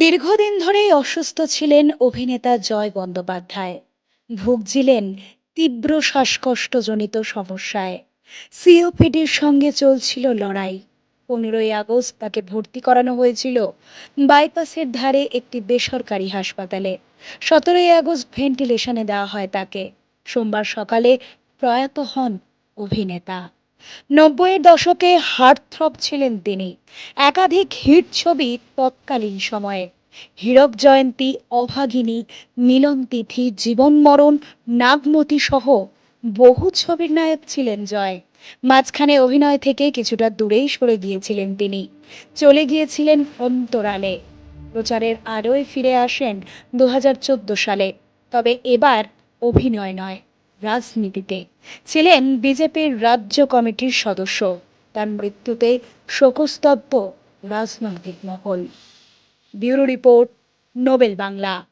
দীর্ঘদিন ধরেই অসুস্থ ছিলেন অভিনেতা জয় বন্দ্যোপাধ্যায়। ভুগছিলেন তীব্র শ্বাসকষ্টজনিত সমস্যায়। সিওপিডির সঙ্গে চলছিল লড়াই। পনেরোই আগস্ট তাকে ভর্তি করানো হয়েছিল বাইপাসের ধারে একটি বেসরকারি হাসপাতালে। সতেরোই আগস্ট ভেন্টিলেশনে দেওয়া হয় তাকে। সোমবার সকালে প্রয়াত হন অভিনেতা। নব্বইয়ের দশকে হার্টথ্রব ছিলেন তিনি। একাধিক হিট ছবি তৎকালীন সময়ে। হীরক জয়ন্তী, অভাগিনী মিলন তিথি জীবন মরণ, নাগমতি সহ বহু ছবির নায়ক ছিলেন জয়। মাঝখানে অভিনয় থেকে কিছুটা দূরেই সরে গিয়েছিলেন তিনি। চলে গিয়েছিলেন অন্তরালে। প্রচারের আলোয় ফিরে আসেন দু হাজার চোদ্দ সালে। তবে এবার অভিনয় নয়। রাজনীতিতে। ছিলেন বিজেপির রাজ্য কমিটির সদস্য। তার মৃত্যুতে শোকস্তব্ধ রাজনৈতিক মহল। Bureau report, Nobel Bangla.